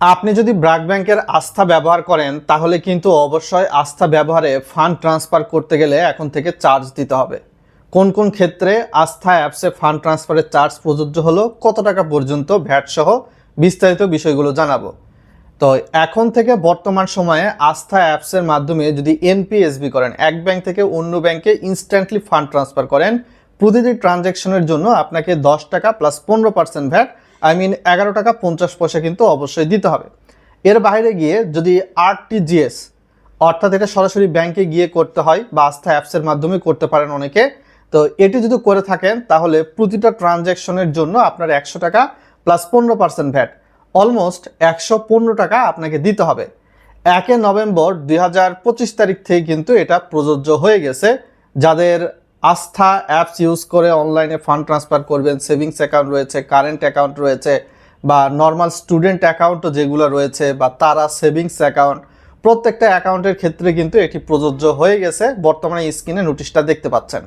আপনি যদি ব্র্যাক ব্যাংকের আস্থা ব্যবহার করেন, তাহলে কিন্তু অবশ্যই আস্থা ব্যবহারে ফান্ড ট্রান্সফার করতে গেলে এখন থেকে চার্জ দিতে হবে। কোন কোন ক্ষেত্রে আস্থা অ্যাপসে ফান্ড ট্রান্সফারের চার্জ প্রযোজ্য হলো, কত টাকা পর্যন্ত ভ্যাট সহ বিস্তারিত বিষয়গুলো জানাব। তো এখন থেকে বর্তমান সময়ে আস্থা অ্যাপসের মাধ্যমে যদি এনপিএসবি করেন, এক ব্যাংক থেকে অন্য ব্যাংকে ইনস্ট্যান্টলি ফান্ড ট্রান্সফার করেন, প্রতিটি ট্রানজ্যাকশনের জন্য আপনাকে দশ টাকা প্লাস পনেরো পার্সেন্ট ভ্যাট আই মিন এগারো টাকা পঞ্চাশ পয়সা কিন্তু অবশ্যই দিতে হবে। এর বাইরে গিয়ে যদি আরটিজিএস অর্থাৎ এটা সরাসরি ব্যাংকে গিয়ে করতে হয় বা আস্থা অ্যাপসের মাধ্যমে করতে পারেন অনেকে, তো এটি যদি করে থাকেন, তাহলে প্রতিটা ট্রানজ্যাকশনের জন্য আপনার একশো টাকা প্লাস পনেরো পার্সেন্ট ভ্যাট অলমোস্ট একশো পনেরো টাকা আপনাকে দিতে হবে। একে নভেম্বর দুই হাজার পঁচিশ তারিখ থেকে কিন্তু এটা প্রযোজ্য হয়ে গেছে। যাদের আস্থা অ্যাপস ইউজ করে অনলাইনে ফান্ড ট্রান্সফার করবেন, সেভিংস অ্যাকাউন্ট রয়েছে, কারেন্ট অ্যাকাউন্ট রয়েছে, বা নর্মাল স্টুডেন্ট অ্যাকাউন্টও যেগুলো রয়েছে, বা তারা সেভিংস অ্যাকাউন্ট, প্রত্যেকটা অ্যাকাউন্টের ক্ষেত্রে কিন্তু এটি প্রযোজ্য হয়ে গেছে, বর্তমানে স্ক্রিনে নোটিশটা দেখতে পাচ্ছেন।